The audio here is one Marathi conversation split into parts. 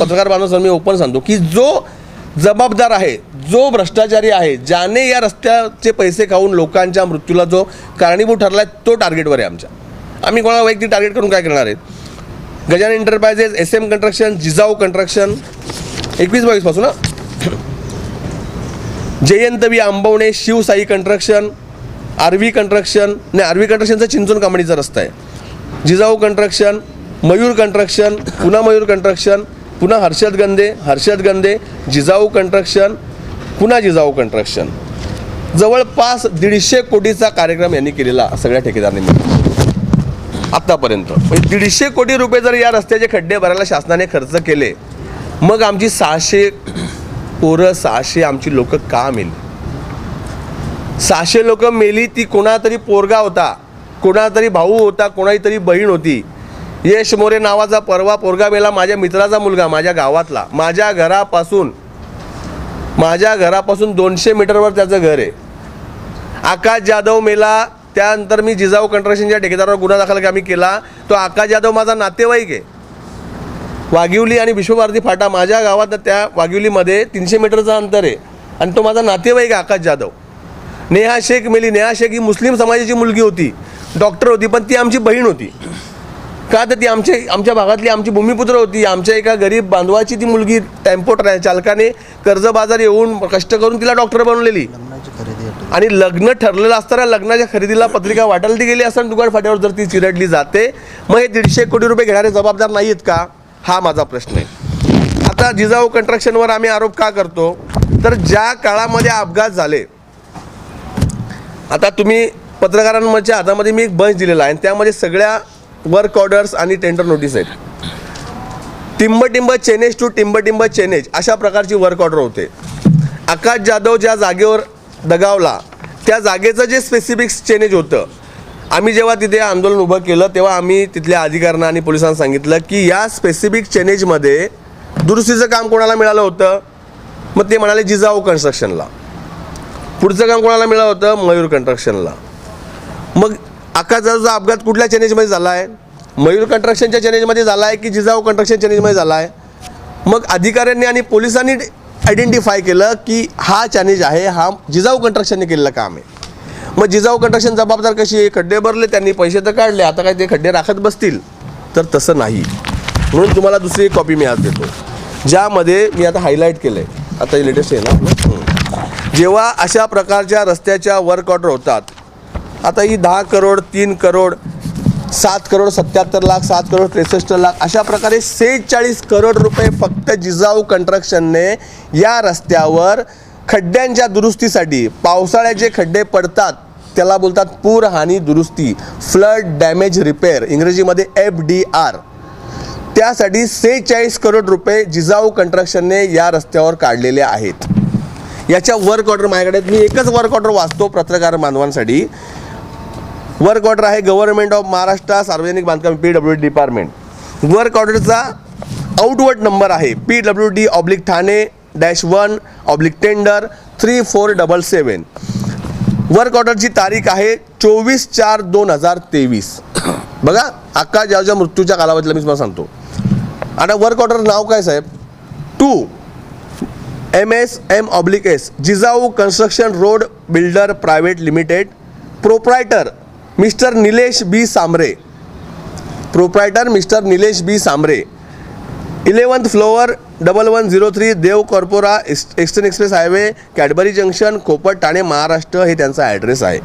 पत्रकार बांधव मी ओपन सांगतो की जो जबाबदार आहे जो भ्रष्टाचारी आहे ज्याने या रस्त्याचे पैसे खाऊन लोकांच्या मृत्यूला जो कारणीभूत ठरला आहे तो टार्गेटवर आहे आमच्या. आम्ही कोणाला वैयक्तिक टार्गेट करून काय करणार आहेत? गजान enterprises S M construction Jijau construction एकवीस बावीसपासून ना जयंतवी Ambavane Shivsai construction RV construction नाही आरवी कंस्ट्रक्शनचा चिंचोन कांबणीचा रस्ता आहे. जिजाऊ कंस्ट्रक्शन मयूर कंस्ट्रक्शन पुन्हा मयूर कंस्ट्रक्शन पुन्हा हर्षद गंदे हर्षद गंदे जिजाऊ कंट्रक्शन पुन्हा जिजाऊ कंट्रक्शन जवळपास दीडशे कोटीचा कार्यक्रम यांनी केलेला सगळ्या ठेकेदारांनी मिळून. आत्तापर्यंत म्हणजे दीडशे कोटी रुपये जर या रस्त्याचे खड्डे भरायला शासनाने खर्च केले मग आमची सहाशे पोरं सहाशे आमची लोक का मेली? सहाशे लोक मेली ती कोणातरी पोरगा होता कोणातरी भाऊ होता कोणाही तरी बहीण होती. यश मोरे नावाचा परवा पोरगा मेला माझ्या मित्राचा मुलगा माझ्या गावातला. माझ्या घरापासून माझ्या घरापासून दोनशे मीटरवर त्याचं घर आहे. आकाश जाधव मेला त्यानंतर मी जिजाऊ कंट्रक्शनच्या ठेकेदारावर गुन्हा दाखल आम्ही केला. तो आकाश जाधव माझा नातेवाईक आहे. वाघिवली आणि विश्वभारती फाटा माझ्या गावात त्या वाघिवलीमध्ये तीनशे मीटरचं अंतर आहे. आणि तो माझा नातेवाईक आहे आकाश जाधव. नेहा शेख मेली. नेहा शेख ही मुस्लिम समाजाची मुलगी होती. डॉक्टर होती पण ती आमची बहीण होती. का तर ती आमच्या आमच्या भागातली आमची भूमिपुत्र होती. आमच्या एका गरीब बांधवाची ती मुलगी टेम्पो चालकाने कर्जबाजार येऊन कष्ट करून तिला डॉक्टर बनवलेली. आणि लग्न ठरलेलं असताना लग्नाच्या खरेदीला पत्रिका वाटायला ती गेली असताना दुकान फाट्यावर जर ती चिरडली जाते मग हे दीडशे कोटी रुपये घेणारे जबाबदार नाही आहेत का? हा माझा प्रश्न आहे. आता जिजाऊ कंस्ट्रक्शनवर आम्ही आरोप का करतो? तर ज्या काळामध्ये अपघात झाले आता तुम्ही पत्रकारांच्या हातामध्ये मी एक बंच दिलेला आहे आणि त्यामध्ये सगळ्या वर्क ऑर्डर्स आणि टेंडर नोटीस आहेत. टिंब चेनेज टू टिंब टिंब चेनेज अशा प्रकारची वर्क ऑर्डर होते. आकाश जाधव ज्या जागेवर दगावला त्या जागेचं जे स्पेसिफिक चेनेज होतं आम्ही जेव्हा तिथे आंदोलन उभं केलं तेव्हा आम्ही तिथल्या अधिकाऱ्यांना आणि पोलिसांना सांगितलं की या स्पेसिफिक चेनेजमध्ये दुरुस्तीचं काम कोणाला मिळालं होतं? मग ते म्हणाले जिजाऊ कन्स्ट्रक्शनला पुढचं काम कोणाला मिळालं होतं? मयूर कन्स्ट्रक्शनला मग आकाशाचा अपघात कुठल्या चॅनेजमध्ये झाला आहे मयूर कंट्रक्शनच्या चॅनेजमध्ये झाला आहे की जिजाऊ कंट्रक्शन चॅनेजमध्ये झाला आहे मग अधिकाऱ्यांनी आणि पोलिसांनी आयडेंटिफाय केलं की हा चॅनेज आहे हा जिजाऊ कंट्रक्शनने केलेलं काम आहे. मग जिजाऊ कंट्रक्शन जबाबदार कशी आहे? खड्डे भरले त्यांनी पैसे तर काढले आता काय ते खड्डे राखत बसतील? तर तसं नाही. म्हणून तुम्हाला दुसरी एक कॉपी मी आज देतो. ज्यामध्ये मी आता हायलाईट केलं आहे आता लेटेस्ट आहे ना? जेव्हा अशा प्रकारच्या रस्त्याच्या वर्क ऑर्डर होतात आता ही दहा करोड तीन करोड सात करोड सत्याहत्तर लाख सात करोड त्रेसष्ट लाख अशा प्रकारे सेहेचाळीस करोड रुपये फक्त जिजाऊ कंस्ट्रक्शनने या रस्त्यावर खड्ड्यांच्या दुरुस्तीसाठी पावसाळ्याचे खड्डे पडतात त्याला बोलतात पूर हानी दुरुस्ती फ्लड डॅमेज रिपेअर इंग्रजीमध्ये एफ डी आर. त्यासाठी सेहेचाळीस करोड रुपये जिजाऊ कंस्ट्रक्शनने या रस्त्यावर काढलेले आहेत. याच्या वर्क ऑर्डर माझ्याकडे मी एकच वर्क ऑर्डर वाचतो पत्रकार मानवांसाठी वर्क ऑर्डर आहे गव्हर्नमेंट ऑफ महाराष्ट्र सार्वजनिक बांधकाम P W D department. Work ऑर्डरचा आउटवर्ड नंबर आहे P W D oblique Thane dash one oblique tender three four double seven work ऑर्डरची तारीख आहे चोवीस चार दोन हजार तेवीस. बघा अक्का जावच्या मृत्यूच्या कालावधीला मी तुम्हाला सांगतो. आता वर्क ऑर्डर नाव काय साहेब? To M S M oblique S Jijau construction road builder private limited proprietor mister Nilesh B Sambare proprietor mister Nilesh B Sambare eleventh floor double one zero three Dev corpora eastern express highway Cadbury junction कोपट Thane Maharashtra हे त्यांचा ॲड्रेस आहे.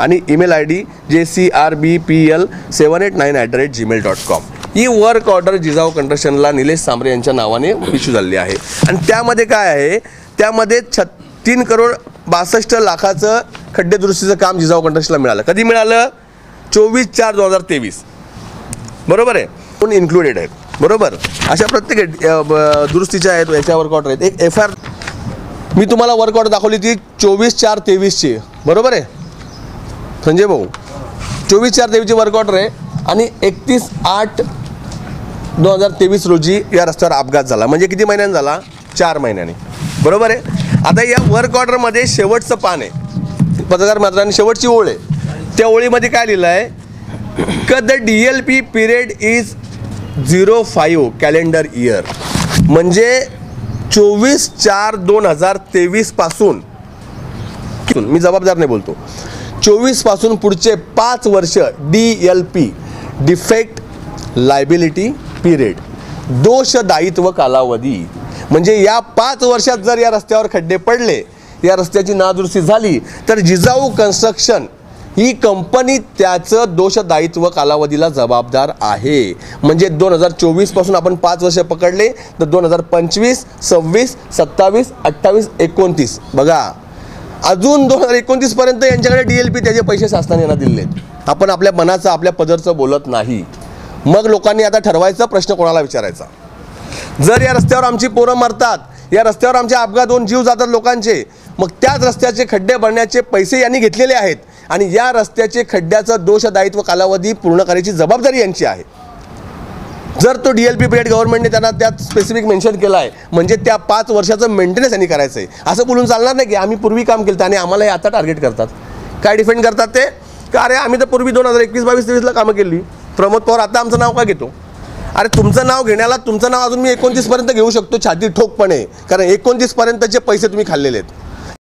आणि email I D J C R B P L seven eight nine at the rate Gmail dot com. ही वर्क ऑर्डर जिजाऊ कंस्ट्रक्शनला निलेश सांबरे यांच्या नावाने इश्यू झालेली आहे. आणि त्यामध्ये काय आहे? त्यामध्ये छ तीन करोड बासष्ट लाखाचं खड्डे दुरुस्तीचं काम जिजाऊ कंट्रक्शनला मिळालं. कधी मिळालं? चोवीस चार दोन हजार तेवीस. बरोबर आहे? पण इन्क्लुडेड आहेत? बरोबर? अशा प्रत्येक ब- दुरुस्तीच्या आहेत याच्या वर्कआउट आहेत. एक एफ आर मी तुम्हाला वर्कआउट दाखवली ती चोवीस चार तेवीसची. बरोबर आहे? संजय भाऊ चोवीस चार तेवीसची वर्कआउट आहे आणि एकतीस आठ दोन हजार तेवीस रोजी या रस्त्यावर अपघात झाला. म्हणजे किती महिन्यांनी झाला? चार महिन्याने. बरोबर आहे? आता या वर्क ऑर्डरमध्ये शेवटचं पान आहे. पत्रकार मित्रांनी शेवटची ओळ आहे. त्या ओळीमध्ये काय लिहिलं आहे क the D L P period is zero five calendar year म्हणजे चोवीस चार दोन हजार तेवीसपासून मी जबाबदारने बोलतो. चोवीसपासून पुढचे पाच वर्ष D L P defect liability period दोष दायित्व कालावधी. म्हणजे या पाच वर्षात जर या रस्त्यावर खड्डे पडले या रस्त्याची नादुरुस्ती झाली तर जिजाऊ कन्स्ट्रक्शन ही कंपनी त्याचं दोषदायित्व कालावधीला जबाबदार आहे. म्हणजे दोन हजार चोवीसपासून आपण पाच वर्ष पकडले तर दोन हजार पंचवीस सव्वीस सत्तावीस अठ्ठावीस एकोणतीस. बघा अजून दोन हजार एकोणतीसपर्यंत यांच्याकडे डी एल पी त्याचे पैसे शासनाने यांना दिलेत. आपण आपल्या मनाचं आपल्या पदरचं बोलत नाही. मग लोकांनी आता ठरवायचा प्रश्न कोणाला विचारायचा? जर या रस्त्यावर आमची पोरं मरतात या रस्त्यावर आमचे अपघात होऊन जीव जातात लोकांचे मग त्याच रस्त्याचे खड्डे भरण्याचे पैसे यांनी घेतलेले आहेत आणि या रस्त्याचे खड्ड्याचं दोषदायित्व कालावधी पूर्ण करायची जबाबदारी यांची आहे. जर तो डी एल पी पिरियड गव्हर्नमेंटने त्यांना त्यात स्पेसिफिक मेन्शन केला आहे म्हणजे त्या पाच वर्षाचं मेंटेनन्स यांनी करायचं आहे असं बोलून चालणार नाही की आम्ही पूर्वी काम केलं आणि आम्हाला हे आता टार्गेट करतात. काय डिफेंड करतात ते? का अरे आम्ही तर पूर्वी दोन हजार एकवीस बावीस तेवीसला कामं केली. प्रमोद पवार आता आमचं नाव का घेतो? अरे तुमचं नाव घेण्याला तुमचं नाव अजून मी एकोणतीसपर्यंत घेऊ शकतो छाती ठोकपणे. कारण एकोणतीसपर्यंतचे पैसे तुम्ही खाल्लेले आहेत.